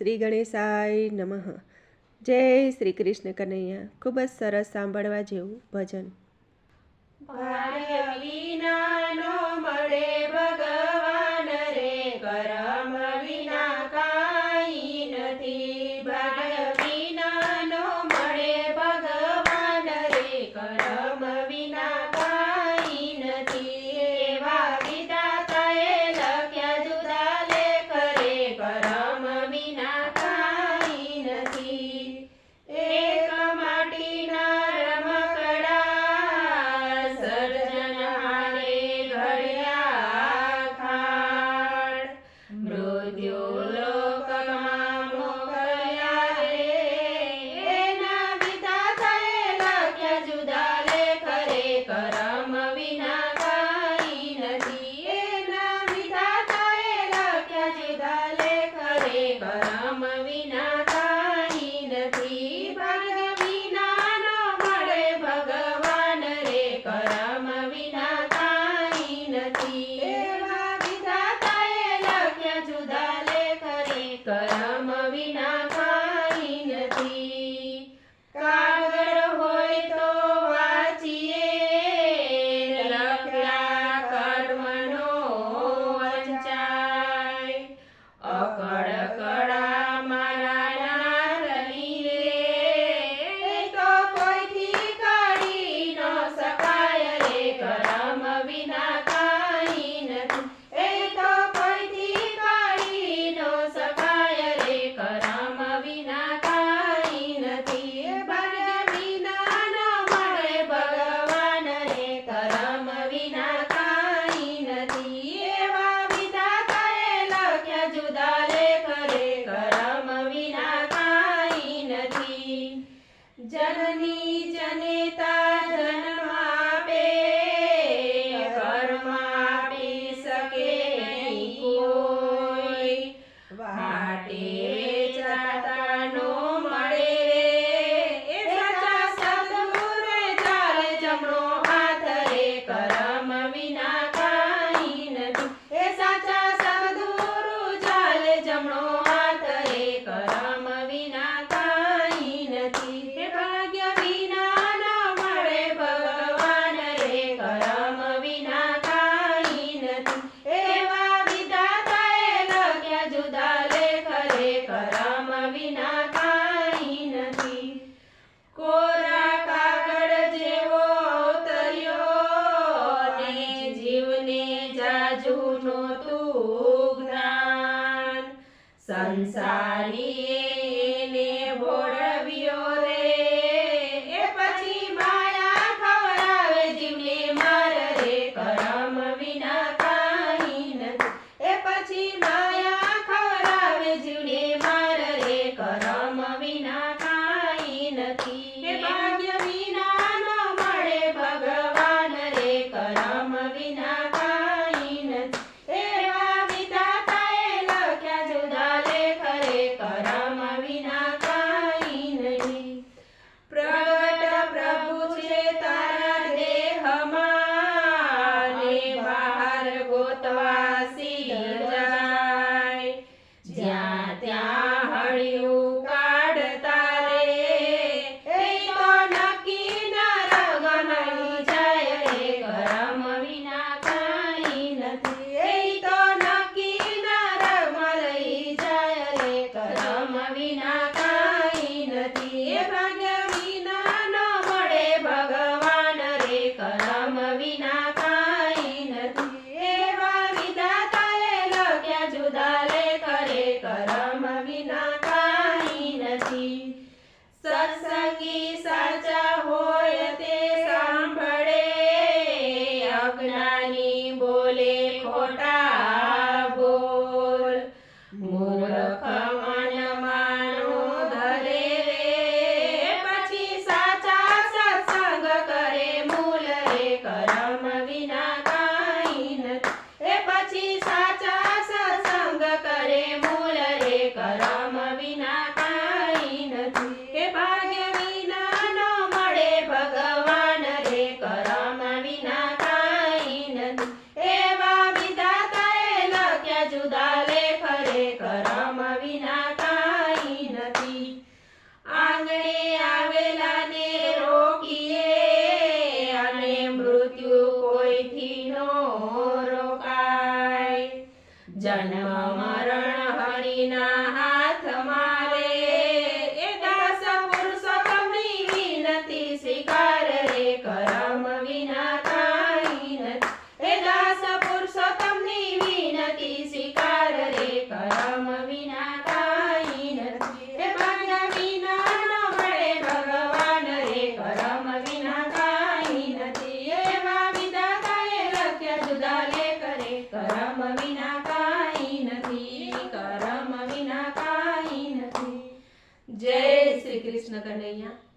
શ્રી ગણેશાય નમઃ. જય શ્રી કૃષ્ણ કનૈયા. ખૂબ જ સરસ સાંભળવા જેવું ભજન. વિના મળે ವಿನಾ સંસારી જન્મ મરણ હરિના હાથ મારે. એ દાસ પુરુષોત્તમની વિનતી સ્વીકાર રે, કરમ વિના કાંઈ નથી. એ દાસ પુરુષોત્તમની વિનતી સ્વીકાર રે, કરમ વિના કાંઈ નથી. એ ભાગ્ય વિના ન મળે ભગવાન રે, કરમ વિના કાંઈ નથી. એવા વિધાતાએ લખ્યા, જુદા લેખ રે કરમ વિના કાંઈ નથી કરમ